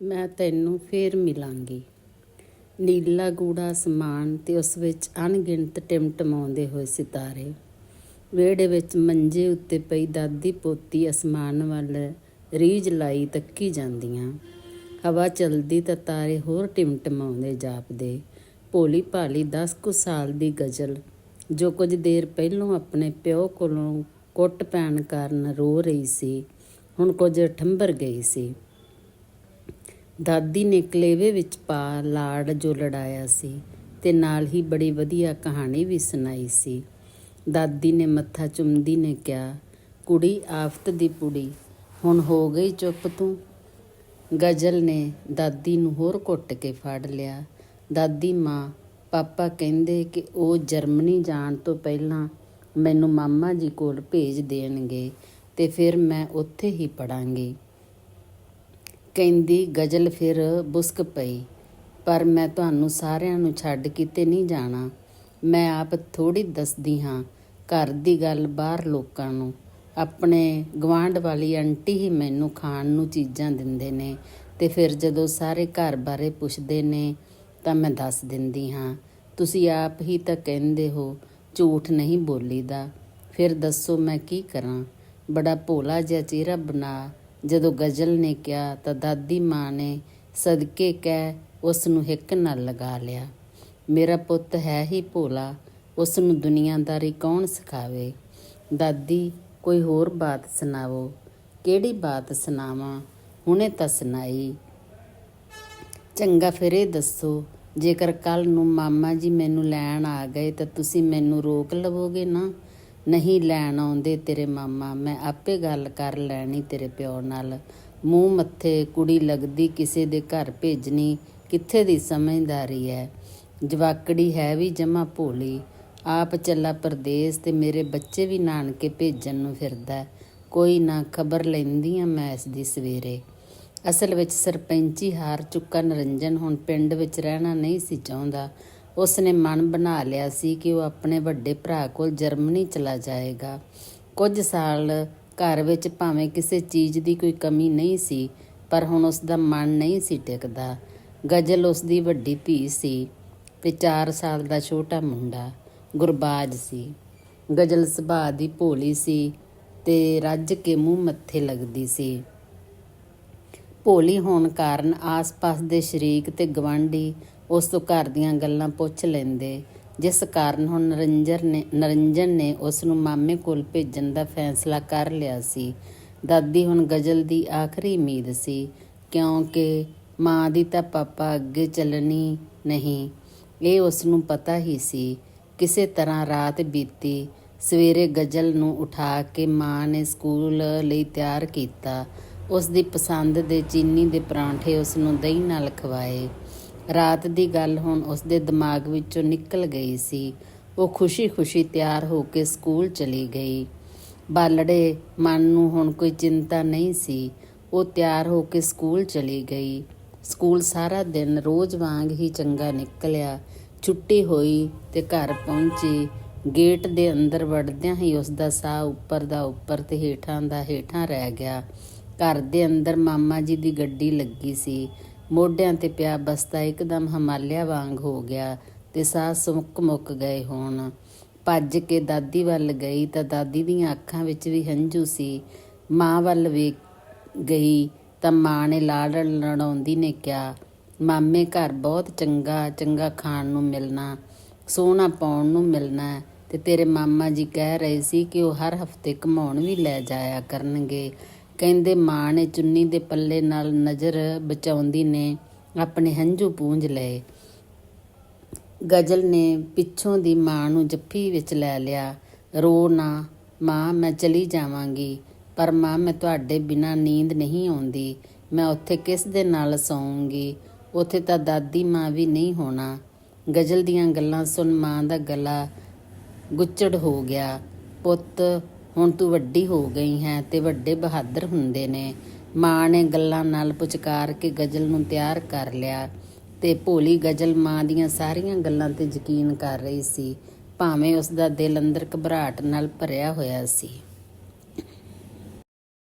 ਮੈਂ ਤੈਨੂੰ ਫੇਰ ਮਿਲਾਂਗੀ। ਨੀਲਾ ਗੂੜਾ ਅਸਮਾਨ ਤੇ ਉਸ ਵਿੱਚ ਅਣਗਿਣਤ ਟਿਮਟਮਾਉਂਦੇ ਹੋਏ ਸਿਤਾਰੇ। ਵਿਹੜੇ ਵਿੱਚ ਮੰਜੇ ਉੱਤੇ ਪਈ ਦਾਦੀ ਪੋਤੀ ਅਸਮਾਨ ਵੱਲ ਰੀਝ ਲਾਈ ਤੱਕੀ ਜਾਂਦੀਆਂ। ਹਵਾ ਚਲਦੀ ਤਾਂ ਤਾਰੇ ਹੋਰ ਟਿਮਟਮਾਉਂਦੇ ਜਾਪਦੇ। ਭੋਲੀ ਭਾਲੀ 10 ਕੁ ਸਾਲ ਦੀ ਗਜ਼ਲ, ਜੋ ਕੁਝ ਦੇਰ ਪਹਿਲੋਂ ਆਪਣੇ ਪਿਓ ਕੋਲੋਂ ਕੁੱਟ ਪੈਣ ਕਾਰਨ ਰੋ ਰਹੀ ਸੀ, ਹੁਣ ਕੁਝ ਠੰਬਰ ਗਈ ਸੀ। ਦਾਦੀ ਨੇ ਕਲੇਵੇ ਵਿੱਚ ਪਾ ਲਾੜ ਜੋ ਲੜਾਇਆ ਸੀ ਤੇ ਨਾਲ ਹੀ ਬੜੀ ਵਧੀਆ ਕਹਾਣੀ ਵੀ ਸੁਣਾਈ ਸੀ। ਦਾਦੀ ਨੇ ਮੱਥਾ ਚੁੰਮਦੀ ਨੇ ਕਿਹਾ, ਕੁੜੀ, ਆਫਤ ਦੀ ਪੁੜੀ, ਹੁਣ ਹੋ ਗਈ ਚੁੱਪ ਤੂੰ? ਗਜ਼ਲ ਨੇ ਦਾਦੀ ਨੂੰ ਹੋਰ ਘੁੱਟ ਕੇ ਫੜ ਲਿਆ। ਦਾਦੀ ਮਾਂ, ਪਾਪਾ ਕਹਿੰਦੇ ਕਿ ਉਹ ਜਰਮਨੀ ਜਾਣ ਤੋਂ ਪਹਿਲਾਂ ਮੈਨੂੰ ਮਾਮਾ ਜੀ ਕੋਲ ਭੇਜ ਦੇਣਗੇ ਤੇ ਫਿਰ ਮੈਂ ਉੱਥੇ ਹੀ ਪੜਾਂਗੀ ਕਹਿੰਦੀ, ਗਜ਼ਲ ਫਿਰ ਬੁਸਕ ਪਈ, ਪਰ ਮੈਂ ਤੁਹਾਨੂੰ ਸਾਰਿਆਂ ਨੂੰ ਛੱਡ ਕਿਤੇ ਨਹੀਂ ਜਾਣਾ। ਮੈਂ ਆਪ ਥੋੜੀ ਦੱਸਦੀ ਹਾਂ, ਘਰ ਦੀ ਗੱਲ ਬਾਹਰ ਲੋਕਾਂ ਨੂੰ। ਆਪਣੇ ਗਵਾਂਢ ਵਾਲੀ ਆਂਟੀ ਹੀ ਮੈਨੂੰ ਖਾਣ ਨੂੰ ਚੀਜ਼ਾਂ ਦਿੰਦੇ ਨੇ ਤੇ ਫਿਰ ਜਦੋਂ ਸਾਰੇ ਘਰ ਬਾਰੇ ਪੁੱਛਦੇ ਨੇ ਤਾਂ ਮੈਂ ਦੱਸ ਦਿੰਦੀ ਹਾਂ, ਤੁਸੀਂ ਆਪ ਹੀ ਤਾਂ ਕਹਿੰਦੇ ਹੋ, ਝੂਠ ਨਹੀਂ ਬੋਲੀਦਾ। ਫਿਰ ਦੱਸੋ ਮੈਂ ਕੀ ਕਰਾਂ? ਬੜਾ ਭੋਲਾ ਜਿਹਾ ਚਿਹਰਾ ਬਣਾ ਜਦੋਂ ਗਜ਼ਲ ਨੇ ਕਿਹਾ ਤਾਂ ਦਾਦੀ ਮਾਂ ਨੇ ਸਦਕੇ ਕਹਿ ਉਸ ਨੂੰ ਹਿੱਕ ਨਾਲ ਲਗਾ ਲਿਆ, ਮੇਰਾ ਪੁੱਤ ਹੈ ਹੀ ਭੋਲਾ ਉਸ ਨੂੰ ਦੁਨੀਆਦਾਰੀ ਕੌਣ ਸਿਖਾਵੇ? ਦਾਦੀ, ਕੋਈ ਹੋਰ ਬਾਤ ਸੁਣਾਵੋ? ਕਿਹੜੀ ਬਾਤ ਸੁਣਾਵਾਂ? ਹੁਣੇ ਤਾਂ ਸੁਣਾਈ। ਚੰਗਾ ਫਿਰ ਇਹ ਦੱਸੋ, ਜੇਕਰ ਕੱਲ ਨੂੰ ਮਾਮਾ ਜੀ ਮੈਨੂੰ ਲੈਣ ਆ ਗਏ ਤਾਂ ਤੁਸੀਂ ਮੈਨੂੰ ਰੋਕ ਲਵੋਗੇ ਨਾ? ਨਹੀਂ ਲੈਣ ਆਉਂਦੇ ਤੇਰੇ ਮਾਮਾ, ਮੈਂ ਆਪੇ ਗੱਲ ਕਰ ਲੈਣੀ ਤੇਰੇ ਪਿਓ ਨਾਲ। ਮੂੰਹ ਮੱਥੇ ਕੁੜੀ ਲੱਗਦੀ ਕਿਸੇ ਦੇ ਘਰ ਭੇਜਣੀ, ਕਿੱਥੇ ਦੀ ਸਮਝਦਾਰੀ ਹੈ ਜਵਾਕੜੀ ਹੈ ਵੀ ਜਮਾ ਭੋਲੀ, ਆਪ ਚੱਲਾ ਪਰਦੇਸ ਤੇ ਮੇਰੇ ਬੱਚੇ ਵੀ ਨਾਨਕੇ ਭੇਜਣ ਨੂੰ ਫਿਰਦਾ ਕੋਈ ਨਾ ਖਬਰ ਲੈਂਦੀ ਆ ਮੈਂ ਇਸ ਦੀ ਸਵੇਰੇ। ਅਸਲ ਵਿੱਚ ਸਰਪੰਚੀ ਹਾਰ ਚੁੱਕਾ ਨਰੰਜਨ ਹੁਣ ਪਿੰਡ ਵਿੱਚ ਰਹਿਣਾ ਨਹੀਂ ਸੀ ਚਾਹੁੰਦਾ। ਉਸ ਨੇ ਮਨ ਬਣਾ ਲਿਆ ਸੀ ਕਿ ਉਹ ਆਪਣੇ ਵੱਡੇ ਭਰਾ ਕੋਲ ਜਰਮਨੀ ਚਲਾ ਜਾਏਗਾ। ਕੁਝ ਸਾਲ ਘਰ ਵਿੱਚ ਭਾਵੇਂ ਕਿਸੇ ਚੀਜ਼ ਦੀ ਕੋਈ ਕਮੀ ਨਹੀਂ ਸੀ, ਪਰ ਹੁਣ ਉਸ ਦਾ ਮਨ ਨਹੀਂ ਸੀ ਟਿਕਦਾ। ਗਜ਼ਲ ਉਸ ਦੀ ਵੱਡੀ ਧੀ ਸੀ ਤੇ 4 ਸਾਲ ਦਾ ਛੋਟਾ ਮੁੰਡਾ ਗੁਰਬਾਜ ਸੀ। ਗਜ਼ਲ ਸੁਭਾਅ ਦੀ ਭੋਲੀ ਸੀ ਤੇ ਰੱਜ ਕੇ ਮੂੰਹ ਮੱਥੇ ਲੱਗਦੀ ਸੀ। ਭੋਲੀ ਹੋਣ ਕਾਰਨ ਆਸ-ਪਾਸ ਦੇ ਸ਼ਰੀਕ ਤੇ ਗਵਾਂਢੀ ਉਸ ਤੋਂ ਘਰ ਦੀਆਂ ਗੱਲਾਂ ਪੁੱਛ ਲੈਂਦੇ। ਜਿਸ ਕਾਰਨ ਹੁਣ ਨਰਿੰਜਰ ਨੇ ਨਰਿੰਜਨ ਨੇ ਉਸ ਨੂੰ ਮਾਮੇ ਕੋਲ ਭੇਜਣ ਦਾ ਫੈਸਲਾ ਕਰ ਲਿਆ ਸੀ। ਦਾਦੀ ਹੁਣ ਗਜ਼ਲ ਦੀ ਆਖਰੀ ਉਮੀਦ ਸੀ, ਕਿਉਂਕਿ ਮਾਂ ਦੀ ਤਾਂ ਪਾਪਾ ਅੱਗੇ ਚੱਲਣੀ ਨਹੀਂ। ਇਹ ਉਸ ਨੂੰ ਪਤਾ ਹੀ ਸੀ। ਕਿਸੇ ਤਰ੍ਹਾਂ ਰਾਤ ਬੀਤੀ, ਸਵੇਰੇ ਗਜ਼ਲ ਨੂੰ ਉਠਾ ਕੇ ਮਾਂ ਨੇ ਸਕੂਲ ਲਈ ਤਿਆਰ ਕੀਤਾ। ਉਸ ਦੀ ਪਸੰਦ ਦੇ ਚੀਨੀ ਦੇ ਪਰਾਂਠੇ ਉਸ ਨੂੰ ਦਹੀਂ ਨਾਲ ਖਵਾਏ। ਰਾਤ ਦੀ ਗੱਲ ਹੁਣ ਉਸ ਦੇ ਦਿਮਾਗ ਵਿੱਚੋਂ ਨਿਕਲ ਗਈ ਸੀ। ਉਹ ਖੁਸ਼ੀ-ਖੁਸ਼ੀ ਤਿਆਰ ਹੋ ਕੇ ਸਕੂਲ ਚਲੀ ਗਈ। ਬਾਲੜੇ, ਮਨ ਨੂੰ ਹੁਣ ਕੋਈ ਚਿੰਤਾ ਨਹੀਂ ਸੀ। ਉਹ ਤਿਆਰ ਹੋ ਕੇ ਸਕੂਲ ਚਲੀ ਗਈ। ਸਕੂਲ ਸਾਰਾ ਦਿਨ ਰੋਜ਼ ਵਾਂਗ ਹੀ ਚੰਗਾ ਨਿਕਲਿਆ। ਛੁੱਟੀ ਹੋਈ ਤੇ ਘਰ ਪਹੁੰਚੀ। ਗੇਟ ਦੇ ਅੰਦਰ ਵੜਦਿਆਂ ਹੀ ਉਸ ਦਾ ਸਾਹ ਉੱਪਰ ਦਾ ਉੱਪਰ ਤੇ ਹੇਠਾਂ ਦਾ ਹੇਠਾਂ ਰਹਿ ਗਿਆ। ਘਰ ਦੇ ਅੰਦਰ ਮਾਮਾ ਜੀ ਦੀ ਗੱਡੀ ਲੱਗੀ ਸੀ। ਮੋਢਿਆਂ ਤੇ ਪਿਆ ਬਸਤਾ ਇੱਕਦਮ ਹਿਮਾਲਿਆ ਵਾਂਗ ਹੋ ਗਿਆ ਤੇ ਸਾਹ ਸੁੱਕ ਮੁੱਕ ਗਏ ਹੋਣ। ਭੱਜ ਕੇ ਦਾਦੀ ਵੱਲ ਗਈ ਤਾਂ ਦਾਦੀ ਦੀਆਂ ਅੱਖਾਂ ਵਿੱਚ ਵੀ ਹੰਝੂ ਸੀ। ਮਾਂ ਵੱਲ ਵੇਖ ਗਈ ਤਾਂ ਮਾਂ ਨੇ ਲਾੜ ਲੜਾਉਂਦੀ ਨੇ ਕਿਹਾ, ਮਾਮੇ ਘਰ ਬਹੁਤ ਚੰਗਾ ਚੰਗਾ ਖਾਣ ਨੂੰ ਮਿਲਣਾ, ਸੋਹਣਾ ਪਾਉਣ ਨੂੰ ਮਿਲਣਾ ਤੇ ਤੇਰੇ ਮਾਮਾ ਜੀ ਕਹਿ ਰਹੇ ਸੀ ਕਿ ਉਹ ਹਰ ਹਫ਼ਤੇ ਘਮਾਉਣ ਵੀ ਲੈ ਜਾਇਆ ਕਰਨਗੇ। ਕਹਿੰਦੇ ਮਾਂ ਨੇ ਚੁੰਨੀ ਦੇ ਪੱਲੇ ਨਾਲ ਨਜ਼ਰ ਬਚਾਉਂਦੀ ਨੇ ਆਪਣੇ ਹੰਝੂ ਪੂੰਝ ਲਏ। ਗਜ਼ਲ ਨੇ ਪਿੱਛੋਂ ਦੀ ਮਾਂ ਨੂੰ ਜੱਫੀ ਵਿੱਚ ਲੈ ਲਿਆ। ਰੋ ਨਾ, ਮਾਂ, ਮੈਂ ਚਲੀ ਜਾਵਾਂਗੀ, ਪਰ ਮਾਂ, ਮੈਂ ਤੁਹਾਡੇ ਬਿਨਾ ਨੀਂਦ ਨਹੀਂ ਆਉਂਦੀ। ਮੈਂ ਉੱਥੇ ਕਿਸ ਦੇ ਨਾਲ ਸੌਂਗੀ? ਉੱਥੇ ਤਾਂ ਦਾਦੀ ਮਾਂ ਵੀ ਨਹੀਂ ਹੋਣਾ। ਗਜ਼ਲ ਦੀਆਂ ਗੱਲਾਂ ਸੁਣ ਮਾਂ ਦਾ ਗਲਾ ਗੁੱਚੜ ਹੋ ਗਿਆ। ਪੁੱਤ ਹੁਣ ਤੂੰ ਵੱਡੀ ਹੋ ਗਈ ਹੈ ਤੇ ਵੱਡੇ ਬਹਾਦਰ ਹੁੰਦੇ ਨੇ। ਮਾਂ ਨੇ ਗੱਲਾਂ ਨਾਲ ਪੁਚਕਾਰ ਕੇ ਗਜ਼ਲ ਨੂੰ ਤਿਆਰ ਕਰ ਲਿਆ ਤੇ ਭੋਲੀ ਗਜ਼ਲ ਮਾਂ ਦੀਆਂ ਸਾਰੀਆਂ ਗੱਲਾਂ ਤੇ ਯਕੀਨ ਕਰ ਰਹੀ ਸੀ, ਭਾਵੇਂ ਉਸ ਦਾ ਦਿਲ ਅੰਦਰ ਘਬਰਾਹਟ ਨਾਲ ਭਰਿਆ ਹੋਇਆ ਸੀ।